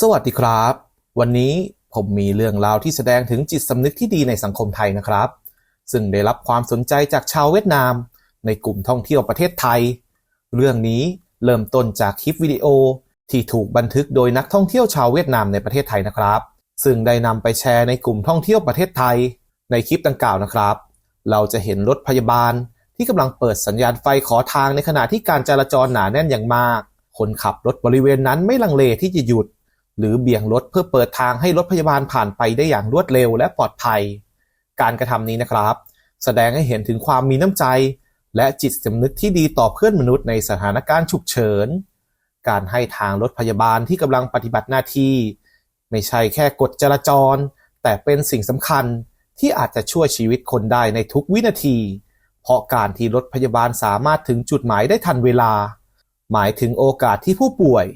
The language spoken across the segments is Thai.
สวัสดีครับ วันนี้ผมมีเรื่องราวที่แสดงถึงจิตสำนึกที่ดีในสังคมไทยนะครับ ซึ่งได้รับความสนใจจากชาวเวียดนาม ในกลุ่มท่องเที่ยวประเทศไทย เรื่องนี้เริ่มต้นจากคลิปวิดีโอที่ถูกบันทึกโดยนักท่องเที่ยวชาวเวียดนามในประเทศไทยนะครับ ซึ่งได้นำไปแชร์ในกลุ่มท่องเที่ยวประเทศไทย ในคลิปดังกล่าวนะครับ เราจะเห็นรถพยาบาลที่กำลังเปิดสัญญาณไฟขอทางในขณะที่การจราจรหนาแน่นอย่างมาก คนขับรถบริเวณนั้นไม่ลังเลที่จะหยุด หรือเบี่ยงรถเพื่อเปิดทางให้รถพยาบาลผ่านไปได้อย่างรวดเร็วและปลอดภัย การกระทำนี้นะครับ แสดงให้เห็นถึงความมีน้ำใจ และจิตสำนึกที่ดีต่อเพื่อนมนุษย์ในสถานการณ์ฉุกเฉิน การให้ทางรถพยาบาลที่กำลังปฏิบัติหน้าที่ ไม่ใช่แค่กฎจราจร แต่เป็นสิ่งสำคัญที่อาจจะช่วยชีวิตคนได้ในทุกวินาที เพราะการที่รถพยาบาลสามารถถึงจุดหมายได้ทันเวลา หมายถึงโอกาสที่ผู้ป่วย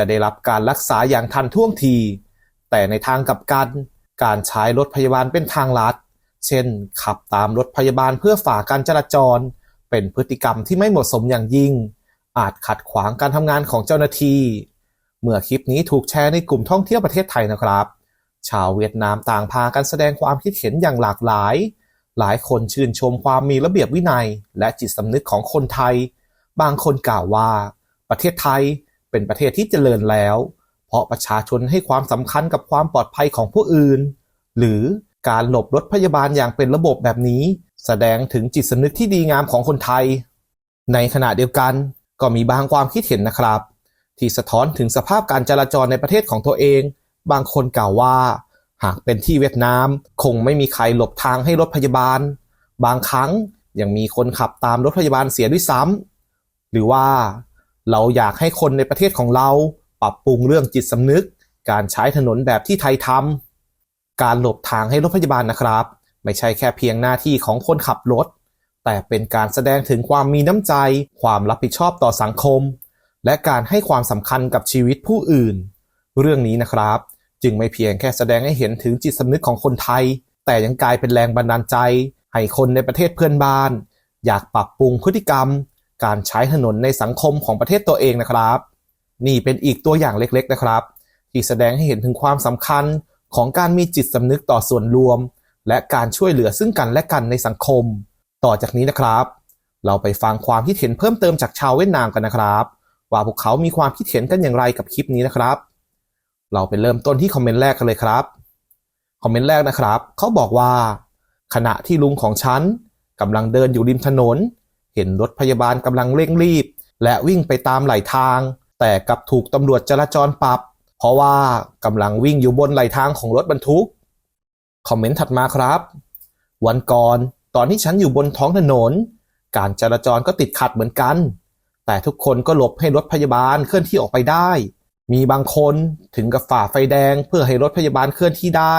จะได้รับการรักษาอย่างทันท่วงที แต่ในทางกลับกัน การใช้รถพยาบาลเป็นทางลัด เช่น ขับตามรถพยาบาลเพื่อฝ่าการจราจร เป็นพฤติกรรมที่ไม่เหมาะสมอย่างยิ่ง อาจขัดขวางการทำงานของเจ้าหน้าที่ เมื่อคลิปนี้ถูกแชร์ในกลุ่มท่องเที่ยวประเทศไทยนะครับ ชาวเวียดนามต่างพากันแสดงความคิดเห็นอย่างหลากหลาย หลายคนชื่นชมความมีระเบียบวินัย และจิตสำนึกของคนไทย บางคนกล่าวว่า ประเทศไทย เป็นประเทศที่เจริญแล้ว เพราะประชาชนให้ความสำคัญกับความปลอดภัยของผู้อื่น หรือการหลบรถพยาบาลอย่างเป็นระบบแบบนี้ แสดงถึงจิตสำนึกที่ดีงามของคนไทย ในขณะเดียวกันก็มีบางความคิดเห็นนะครับ ที่สะท้อนถึงสภาพการจราจรในประเทศของตัวเอง บางคนกล่าวว่า หากเป็นที่เวียดนามคงไม่มีใครหลบทางให้รถพยาบาล บางครั้งยังมีคนขับตามรถพยาบาลเสียด้วยซ้ำหรือว่า เราอยากให้คนในประเทศของเราปรับปรุงเรื่องจิตสำนึก การใช้ถนนแบบที่ไทยทำการหลบทางให้รถพยาบาลนะครับ ไม่ใช่แค่เพียงหน้าที่ของคนขับรถ แต่เป็นการแสดงถึงความมีน้ำใจ ความรับผิดชอบต่อสังคม และการให้ความสำคัญกับชีวิตผู้อื่น เรื่องนี้นะครับ จึงไม่เพียงแค่แสดงให้เห็นถึงจิตสำนึกของคนไทย แต่ยังกลายเป็นแรงบันดาลใจ ให้คนในประเทศเพื่อนบ้าน อยากปรับปรุงพฤติกรรม การใช้ถนนในสังคมของประเทศตัวเองนะครับ นี่เป็นอีกตัวอย่างเล็กๆนะครับ ที่แสดงให้เห็นถึงความสำคัญของการมีจิตสำนึกต่อส่วนรวม และการช่วยเหลือซึ่งกันและกันในสังคม ต่อจากนี้นะครับ เราไปฟังความคิดเห็นเพิ่มเติมจากชาวเวียดนามกันนะครับ ว่าพวกเขามีความคิดเห็นกันอย่างไรกับคลิปนี้นะครับ เราไปเริ่มต้นที่คอมเมนต์แรกกันเลยครับคอมเมนต์แรกนะครับ เขาบอกว่า ขณะที่ลุงของฉันกำลังเดินอยู่ริมถนน เห็นรถพยาบาลกำลังเร่งรีบ และวิ่งไปตามไหลทาง แต่กลับถูกตำรวจจราจรปรับ เพราะว่ากำลังวิ่งอยู่บนไหลทางของรถบรรทุก คอมเมนต์ถัดมาครับ วันก่อนตอนที่ฉันอยู่บนท้องถนน การจราจรก็ติดขัดเหมือนกัน แต่ทุกคนก็หลบให้รถพยาบาลเคลื่อนที่ออกไปได้ มีบางคนถึงกับฝ่าไฟแดงเพื่อให้รถพยาบาลเคลื่อนที่ได้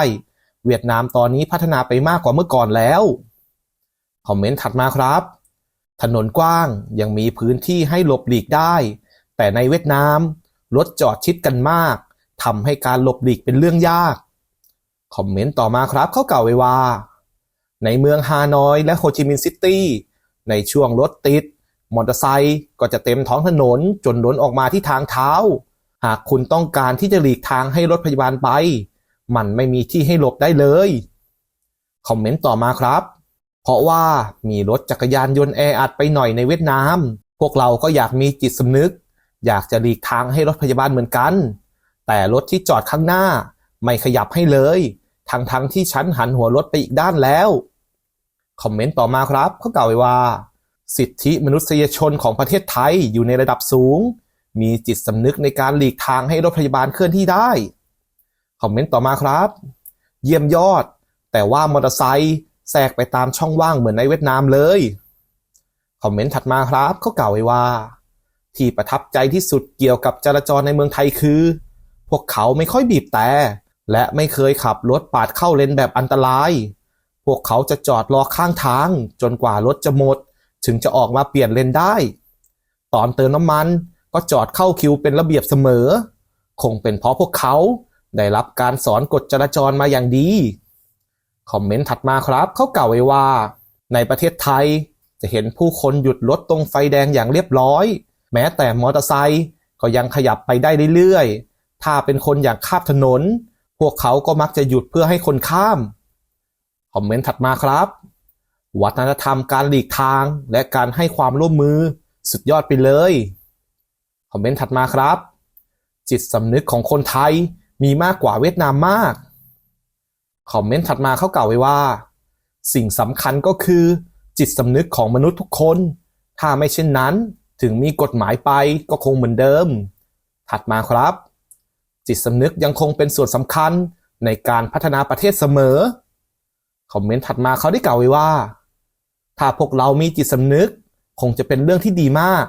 เวียดนามตอนนี้พัฒนาไปมากกว่าเมื่อก่อนแล้ว คอมเมนต์ถัดมาครับ ถนนกว้างยังมีพื้นที่ให้หลบหลีกได้ แต่ในเวียดนามรถจอดชิดกันมากทำให้การหลบหลีกเป็นเรื่องยาก คอมเมนต์ต่อมาครับเขาเก่าวไว้ว่า ในเมืองฮานอยและโฮจิมินห์ซิตี้ ในช่วงรถติด มอเตอร์ไซค์ก็จะเต็มท้องถนนจนล้นออกมาที่ทางเท้า หากคุณต้องการที่จะหลีกทางให้รถพยาบาลไป มันไม่มีที่ให้หลบได้เลย คอมเมนต์ต่อมาครับ เพราะว่ามีรถจักรยานยนต์แออัดไปหน่อยในเวียดนาม พวกเราก็อยากมีจิตสำนึก อยากจะหลีกทางให้รถพยาบาลเหมือนกัน แต่รถที่จอดข้างหน้า ไม่ขยับให้เลย ทั้งทั้งๆที่ฉันหันหัวรถไปอีกด้านแล้ว คอมเมนต์ต่อมาครับเขากล่าวไว้ว่า สิทธิมนุษยชนของประเทศไทยอยู่ในระดับสูง มีจิตสำนึกในการหลีกทางให้รถพยาบาลเคลื่อนที่ได้ คอมเมนต์ต่อมาครับ เยี่ยมยอด แต่ว่ามอเตอร์ไซค์ แทรกไปตามช่องว่างเหมือนในเวียดนามเลย คอมเมนต์ถัดมาครับเขากล่าวไว้ว่า ที่ประทับใจที่สุดเกี่ยวกับจราจรในเมืองไทยคือ พวกเขาไม่ค่อยบีบแต่และไม่เคยขับรถปาดเข้าเลนแบบอันตราย พวกเขาจะจอดรอข้างทาง จนกว่ารถจะหมด ถึงจะออกมาเปลี่ยนเลนได้ ตอนเติมน้ำมันก็จอดเข้าคิวเป็นระเบียบเสมอ คงเป็นเพราะพวกเขาได้รับการสอนกฎจราจรมาอย่างดี คอมเมนต์ถัดมาครับ เขากล่าวไว้ว่า ในประเทศไทยจะเห็นผู้คนหยุดรถตรงไฟแดงอย่างเรียบร้อย แม้แต่มอเตอร์ไซค์ก็ยังขยับไปได้เรื่อยๆ ถ้าเป็นคนอยากข้ามถนน พวกเขาก็มักจะหยุดเพื่อให้คนข้าม คอมเมนต์ถัดมาครับ วัฒนธรรมการหลีกทางและการให้ความร่วมมือสุดยอดไปเลย คอมเมนต์ถัดมาครับ จิตสำนึกของคนไทยมีมากกว่าเวียดนามมาก คอมเมนต์ถัดมาเขากล่าวไว้ว่า สิ่งสำคัญก็คือ จิตสำนึกของมนุษย์ทุกคน ถ้าไม่เช่นนั้น ถึงมีกฎหมายไปก็คงเหมือนเดิม ถัดมาครับ จิตสำนึกยังคงเป็นส่วนสำคัญในการพัฒนาประเทศเสมอ คอมเมนต์ถัดมาเขาได้กล่าวไว้ว่า ถ้าพวกเรามีจิตสำนึก คงจะเป็นเรื่องที่ดีมาก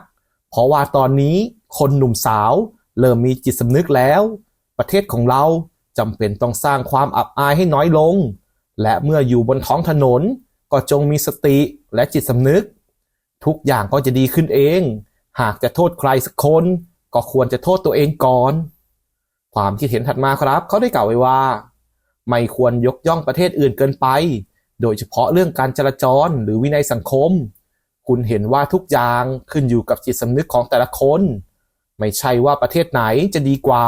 เพราะว่าตอนนี้คนหนุ่มสาว เริ่มมีจิตสำนึกแล้ว ประเทศของเรา จำเป็นต้องสร้างความอับอายให้น้อยลง และเมื่ออยู่บนท้องถนน ก็จงมีสติและจิตสำนึก ทุกอย่างก็จะดีขึ้นเอง หากจะโทษใครสักคน ก็ควรจะโทษตัวเองก่อน ความคิดเห็นถัดมาครับเขาได้กล่าวไว้ว่า ไม่ควรยกย่องประเทศอื่นเกินไป โดยเฉพาะเรื่องการจราจรหรือวินัยสังคม คุณเห็นว่าทุกอย่างขึ้นอยู่กับจิตสำนึกของแต่ละคน ไม่ใช่ว่าประเทศไหนจะดีกว่า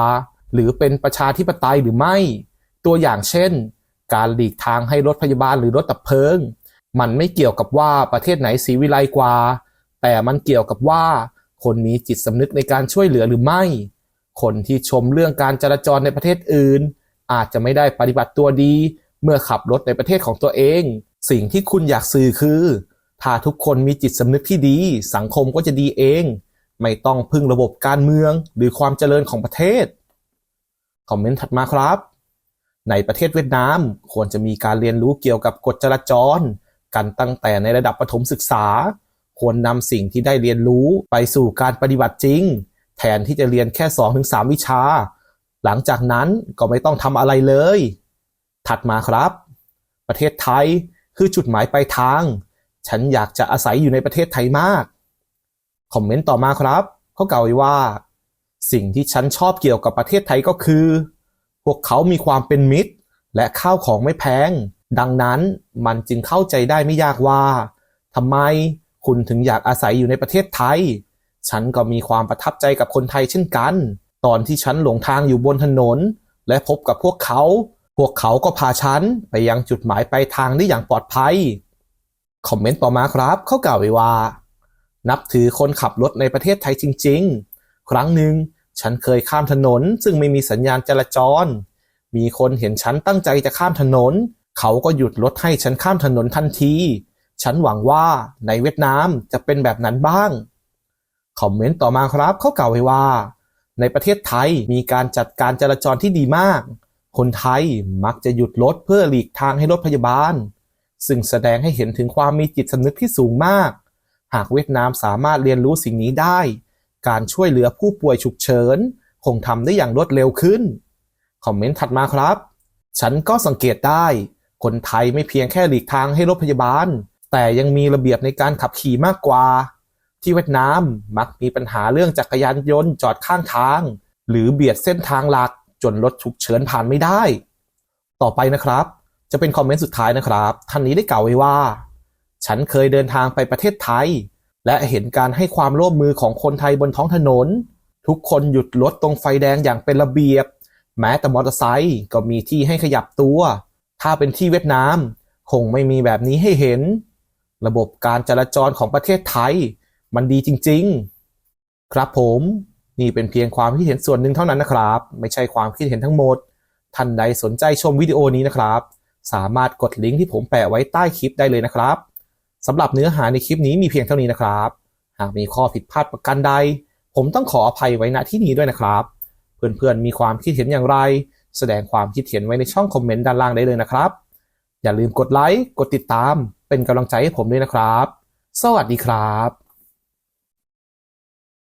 หรือเป็นประชาธิปไตยหรือไม่ ตัวอย่างเช่น การหลีกทางให้รถพยาบาลหรือรถดับเพลิง มันไม่เกี่ยวกับว่าประเทศไหนสีวิไลกว่า แต่มันเกี่ยวกับว่าคนมีจิตสำนึกในการช่วยเหลือหรือไม่ คนที่ชมเรื่องการจราจรในประเทศอื่น อาจจะไม่ได้ปฏิบัติตัวดี เมื่อขับรถในประเทศของตัวเอง สิ่งที่คุณอยากสื่อคือ ถ้าทุกคนมีจิตสำนึกที่ดี สังคมก็จะดีเอง ไม่ต้องพึ่งระบบการเมืองหรือความเจริญของประเทศ คอมเมนต์ถัดมาครับ ในประเทศเวียดนามควรจะมีการเรียนรู้เกี่ยวกับกฎจราจร กันตั้งแต่ในระดับประถมศึกษา ควรนำสิ่งที่ได้เรียนรู้ไปสู่การปฏิบัติจริง แทนที่จะเรียนแค่ 2-3 วิชา หลังจากนั้นก็ไม่ต้องทำอะไรเลย ถัดมาครับ ประเทศไทยคือจุดหมายปลายทาง ฉันอยากจะอาศัยอยู่ในประเทศไทยมาก คอมเมนต์ต่อมาครับ เขากล่าวไว้ว่า สิ่งที่ฉันชอบเกี่ยวกับประเทศไทยก็คือ พวกเขามีความเป็นมิตร และข้าวของไม่แพง ดังนั้นมันจึงเข้าใจได้ไม่ยากว่าทำไมคุณถึงอยากอาศัยอยู่ในประเทศไทย ฉันก็มีความประทับใจกับคนไทยเช่นกัน ตอนที่ฉันหลงทางอยู่บนถนน และพบกับพวกเขา พวกเขาก็พาฉันไปยังจุดหมายปลายทางได้อย่างปลอดภัย คอมเมนต์ต่อมาครับ เขากล่าวไว้ว่า นับถือคนขับรถในประเทศไทยจริง ๆ ครั้งหนึ่งฉันเคยข้ามถนนซึ่งไม่มีสัญญาณจราจร มีคนเห็นฉันตั้งใจจะข้ามถนน เขาก็หยุดรถให้ฉันข้ามถนนทันที ฉันหวังว่าในเวียดนามจะเป็นแบบนั้นบ้าง คอมเมนต์ต่อมาครับเขากล่าวไว้ว่า ในประเทศไทยมีการจัดการจราจรที่ดีมาก คนไทยมักจะหยุดรถเพื่อหลีกทางให้รถพยาบาล ซึ่งแสดงให้เห็นถึงความมีจิตสำนึกที่สูงมาก หากเวียดนามสามารถเรียนรู้สิ่งนี้ได้ การช่วยเหลือผู้ป่วยฉุกเฉิน คงทำได้อย่างรวดเร็วขึ้น คอมเมนต์ถัดมาครับ ฉันก็สังเกตได้ คนไทยไม่เพียงแค่หลีกทางให้รถพยาบาล แต่ยังมีระเบียบในการขับขี่มากกว่า ที่เวียดนามมักมีปัญหาเรื่องจักรยานยนต์จอดข้างทาง หรือเบียดเส้นทางหลักจนรถฉุกเฉินผ่านไม่ได้ ต่อไปนะครับ จะเป็นคอมเมนต์สุดท้ายนะครับ ท่านนี้ได้กล่าวไว้ว่า ฉันเคยเดินทางไปประเทศไทย และเห็นการให้ความร่วมมือของคนไทยบนท้องถนน ทุกคนหยุดรถตรงไฟแดงอย่างเป็นระเบียบ แม้แต่มอเตอร์ไซค์ก็มีที่ให้ขยับตัว ถ้าเป็นที่เวียดนาม คงไม่มีแบบนี้ให้เห็น ระบบการจราจรของประเทศไทย มันดีจริง ๆ ครับผมนี่เป็นเพียงความคิดเห็นส่วนหนึ่งเท่านั้นนะครับ ไม่ใช่ความคิดเห็นทั้งหมด ท่านใดสนใจชมวิดีโอนี้นะครับ สามารถกดลิงก์ที่ผมแปะไว้ใต้คลิปได้เลยนะครับ สำหรับเนื้อหาในคลิปนี้มีเพียงเท่านี้นะครับ หากมีข้อผิดพลาดประการใด ผมต้องขออภัยไว้ณที่นี้ด้วยนะครับ เพื่อนๆมีความคิดเห็นอย่างไร แสดงความคิดเห็นไว้ในช่องคอมเมนต์ด้านล่างได้เลยนะครับ อย่าลืมกดไลค์กดติดตาม เป็นกำลังใจให้ผมด้วยนะครับ สวัสดีครับ